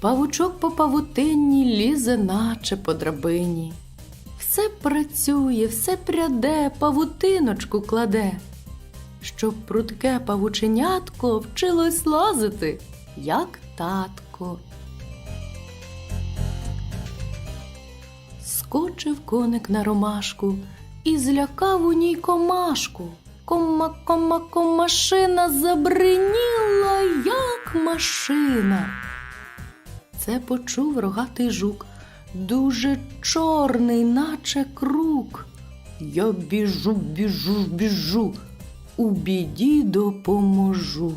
Павучок по павутинні лізе, наче по драбині. Все працює, все пряде, павутиночку кладе, щоб прудке павученятко вчилось лазити, як татко. Скочив коник на ромашку і злякав у ній комашку. Кома, кома, комашина забриніла, як машина. Це почув рогатий жук, дуже чорний, наче круг. Я біжу, біжу, біжу, у біді допоможу.